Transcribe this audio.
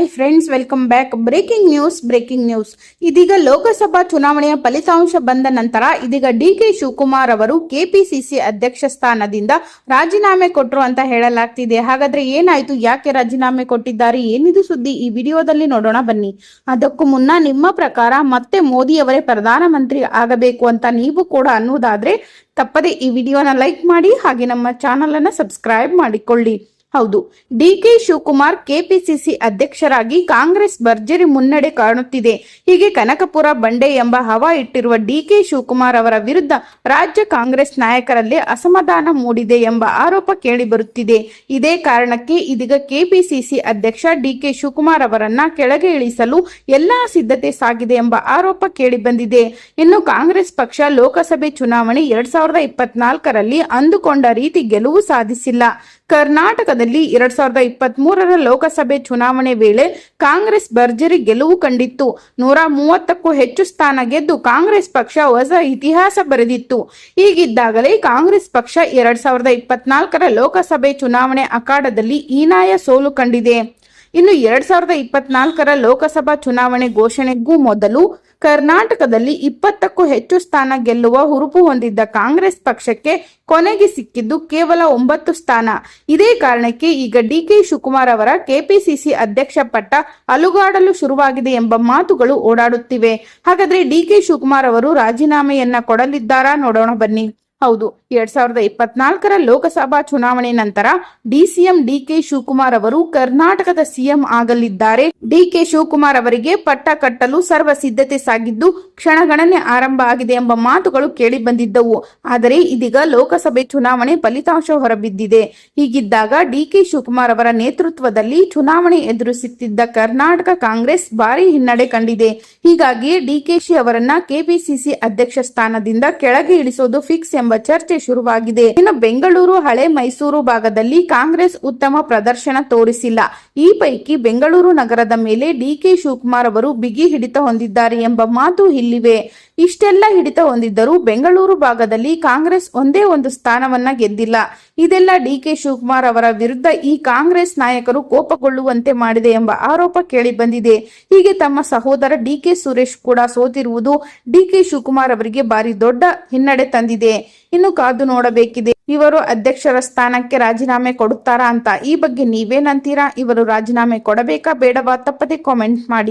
Hi friends welcome back breaking news breaking news ಇದೀಗ ಲೋಕಸಭಾ ಚುನಾವಣೆಯ ಫಲಿತಾಂಶ ಬಂದ ನಂತರ ಇದೀಗ ಡಿ ಕೆ ಶಿವಕುಮಾರ್ ಅವರು ಕೆಪಿಸಿಸಿ ಅಧ್ಯಕ್ಷ ಸ್ಥಾನದಿಂದ ರಾಜೀನಾಮೆ ಕೊಟ್ಟರು ಅಂತ ಹೇಳಲಾಗ್ತಿದೆ. ಹಾಗಾದ್ರೆ ಏನಾಯ್ತು? ಯಾಕೆ ರಾಜೀನಾಮೆ ಕೊಟ್ಟಿದ್ದಾರೆ? ಏನಿದು ಸುದ್ದಿ? ಈ ವಿಡಿಯೋದಲ್ಲಿ ನೋಡೋಣ ಬನ್ನಿ. ಅದಕ್ಕೂ ಮುನ್ನ ನಿಮ್ಮ ಪ್ರಕಾರ ಮತ್ತೆ ಮೋದಿಯವರೇ ಪ್ರಧಾನಮಂತ್ರಿ ಆಗಬೇಕು ಅಂತ ನೀವು ಕೂಡ ಅನ್ನುವುದಾದ್ರೆ ತಪ್ಪದೆ ಈ ವಿಡಿಯೋನ ಲೈಕ್ ಮಾಡಿ ಹಾಗೆ ನಮ್ಮ ಚಾನಲ್ ಅನ್ನ ಸಬ್ಸ್ಕ್ರೈಬ್ ಮಾಡಿಕೊಳ್ಳಿ. ಹೌದು. ಡಿ ಕೆ ಶಿವಕುಮಾರ್ ಕೆಪಿಸಿಸಿ ಅಧ್ಯಕ್ಷರಾಗಿ ಕಾಂಗ್ರೆಸ್ ಭರ್ಜರಿ ಮುನ್ನಡೆ ಕಾಣುತ್ತಿದೆ. ಹೀಗೆ ಕನಕಪುರ ಬಂಡೆ ಎಂಬ ಹವಾ ಇಟ್ಟಿರುವ ಡಿ ಕೆ ಶಿವಕುಮಾರ್ ಅವರ ವಿರುದ್ಧ ರಾಜ್ಯ ಕಾಂಗ್ರೆಸ್ ನಾಯಕರಲ್ಲಿ ಅಸಮಾಧಾನ ಮೂಡಿದೆ ಎಂಬ ಆರೋಪ ಕೇಳಿಬರುತ್ತಿದೆ. ಇದೇ ಕಾರಣಕ್ಕೆ ಇದೀಗ ಕೆಪಿಸಿಸಿ ಅಧ್ಯಕ್ಷ ಡಿ ಕೆ ಶಿವಕುಮಾರ್ ಅವರನ್ನ ಕೆಳಗೆ ಇಳಿಸಲು ಎಲ್ಲಾ ಸಿದ್ಧತೆ ಸಾಗಿದೆ ಎಂಬ ಆರೋಪ ಕೇಳಿಬಂದಿದೆ. ಇನ್ನು ಕಾಂಗ್ರೆಸ್ ಪಕ್ಷ ಲೋಕಸಭೆ ಚುನಾವಣೆ ಎರಡ್ ಸಾವಿರದ ಇಪ್ಪತ್ನಾಲ್ಕರಲ್ಲಿ ಅಂದುಕೊಂಡ ರೀತಿ ಗೆಲುವು ಸಾಧಿಸಿಲ್ಲ. ಕರ್ನಾಟಕದಲ್ಲಿ ಎರಡ್ ಸಾವಿರದ ಇಪ್ಪತ್ತ್ ಮೂರರ ಲೋಕಸಭೆ ಚುನಾವಣೆ ವೇಳೆ ಕಾಂಗ್ರೆಸ್ ಭರ್ಜರಿ ಗೆಲುವು ಕಂಡಿತ್ತು. ನೂರ ಮೂವತ್ತಕ್ಕೂ ಹೆಚ್ಚು ಸ್ಥಾನ ಗೆದ್ದು ಕಾಂಗ್ರೆಸ್ ಪಕ್ಷ ಹೊಸ ಇತಿಹಾಸ ಬರೆದಿತ್ತು. ಹೀಗಿದ್ದಾಗಲೇ ಕಾಂಗ್ರೆಸ್ ಪಕ್ಷ ಎರಡ್ ಸಾವಿರದ ಇಪ್ಪತ್ನಾಲ್ಕರ ಲೋಕಸಭೆ ಚುನಾವಣೆ ಅಖಾಡದಲ್ಲಿ ಹೀನಾಯ ಸೋಲು ಕಂಡಿದೆ. ಇನ್ನು ಎರಡ್ ಸಾವಿರದ ಇಪ್ಪತ್ನಾಲ್ಕರ ಲೋಕಸಭಾ ಚುನಾವಣೆ ಘೋಷಣೆಗೂ ಮೊದಲು ಕರ್ನಾಟಕದಲ್ಲಿ ಇಪ್ಪತ್ತಕ್ಕೂ ಹೆಚ್ಚು ಸ್ಥಾನ ಗೆಲ್ಲುವ ಹುರುಪು ಹೊಂದಿದ್ದ ಕಾಂಗ್ರೆಸ್ ಪಕ್ಷಕ್ಕೆ ಕೊನೆಗೆ ಸಿಕ್ಕಿದ್ದು ಕೇವಲ ಒಂಬತ್ತು ಸ್ಥಾನ. ಇದೇ ಕಾರಣಕ್ಕೆ ಈಗ ಡಿಕೆ ಶಿವಕುಮಾರ್ ಅವರ ಕೆಪಿಸಿಸಿ ಅಧ್ಯಕ್ಷ ಪಟ್ಟ ಅಲುಗಾಡಲು ಶುರುವಾಗಿದೆ ಎಂಬ ಮಾತುಗಳು ಓಡಾಡುತ್ತಿವೆ. ಹಾಗಾದ್ರೆ ಡಿಕೆ ಶಿವಕುಮಾರ್ ಅವರು ರಾಜೀನಾಮೆಯನ್ನ ಕೊಡಲಿದ್ದಾರಾ ನೋಡೋಣ ಬನ್ನಿ. ಹೌದು. ಎರಡ್ ಸಾವಿರದ ಇಪ್ಪತ್ನಾಲ್ಕರ ಲೋಕಸಭಾ ಚುನಾವಣೆ ನಂತರ ಡಿಸಿಎಂ ಡಿಕೆ ಶಿವಕುಮಾರ್ ಅವರು ಕರ್ನಾಟಕದ ಸಿಎಂ ಆಗಲಿದ್ದಾರೆ. ಡಿಕೆ ಶಿವಕುಮಾರ್ ಅವರಿಗೆ ಪಟ್ಟ ಕಟ್ಟಲು ಸರ್ವ ಸಿದ್ಧತೆ ಸಾಗಿದ್ದು ಕ್ಷಣಗಣನೆ ಆರಂಭ ಆಗಿದೆ ಎಂಬ ಮಾತುಗಳು ಕೇಳಿ ಬಂದಿದ್ದವು ಆದರೆ ಇದೀಗ ಲೋಕಸಭೆ ಚುನಾವಣೆ ಫಲಿತಾಂಶ ಹೊರಬಿದ್ದಿದೆ. ಹೀಗಿದ್ದಾಗ ಡಿಕೆ ಶಿವಕುಮಾರ್ ಅವರ ನೇತೃತ್ವದಲ್ಲಿ ಚುನಾವಣೆ ಎದುರಿಸುತ್ತಿದ್ದ ಕರ್ನಾಟಕ ಕಾಂಗ್ರೆಸ್ ಭಾರಿ ಹಿನ್ನಡೆ ಕಂಡಿದೆ. ಹೀಗಾಗಿ ಡಿಕೆಶಿ ಅವರನ್ನ ಕೆಪಿಸಿಸಿ ಅಧ್ಯಕ್ಷ ಸ್ಥಾನದಿಂದ ಕೆಳಗೆ ಇಳಿಸೋದು ಫಿಕ್ಸ್ ಎಂಬ ಚರ್ಚೆ ಶುರುವಾಗಿದೆ. ಇನ್ನು ಬೆಂಗಳೂರು, ಹಳೆ ಮೈಸೂರು ಭಾಗದಲ್ಲಿ ಕಾಂಗ್ರೆಸ್ ಉತ್ತಮ ಪ್ರದರ್ಶನ ತೋರಿಸಿಲ್ಲ. ಈ ಪೈಕಿ ಬೆಂಗಳೂರು ನಗರದ ಮೇಲೆ ಡಿಕೆ ಶಿವಕುಮಾರ್ ಅವರು ಬಿಗಿ ಹಿಡಿತ ಹೊಂದಿದ್ದಾರೆ ಎಂಬ ಮಾತು ಇಲ್ಲಿವೆ. ಇಷ್ಟೆಲ್ಲ ಹಿಡಿತ ಹೊಂದಿದ್ದರೂ ಬೆಂಗಳೂರು ಭಾಗದಲ್ಲಿ ಕಾಂಗ್ರೆಸ್ ಒಂದೇ ಒಂದು ಸ್ಥಾನವನ್ನ ಗೆದ್ದಿಲ್ಲ. ಇದೆಲ್ಲ ಡಿ ಕೆ ಶಿವಕುಮಾರ್ ಅವರ ವಿರುದ್ಧ ಈ ಕಾಂಗ್ರೆಸ್ ನಾಯಕರು ಕೋಪಗೊಳ್ಳುವಂತೆ ಮಾಡಿದೆ ಎಂಬ ಆರೋಪ ಕೇಳಿ ಬಂದಿದೆ. ಹೀಗೆ ತಮ್ಮ ಸಹೋದರ ಡಿ ಕೆ ಸುರೇಶ್ ಕೂಡ ಸೋತಿರುವುದು ಡಿ ಕೆ ಶಿವಕುಮಾರ್ ಅವರಿಗೆ ಬಾರಿ ದೊಡ್ಡ ಹಿನ್ನಡೆ ತಂದಿದೆ. ಇನ್ನು ಕಾದು ನೋಡಬೇಕಿದೆ. ಇವರು ಅಧ್ಯಕ್ಷರ ಸ್ಥಾನಕ್ಕೆ ರಾಜೀನಾಮೆ ಕೊಡುತ್ತಾರಾ ಅಂತ ಈ ಬಗ್ಗೆ ನೀವೇನಂತೀರಾ? ಇವರು ರಾಜೀನಾಮೆ ಕೊಡಬೇಕಾ ಬೇಡವಾ? ತಪ್ಪದೆ ಕಾಮೆಂಟ್ ಮಾಡಿ.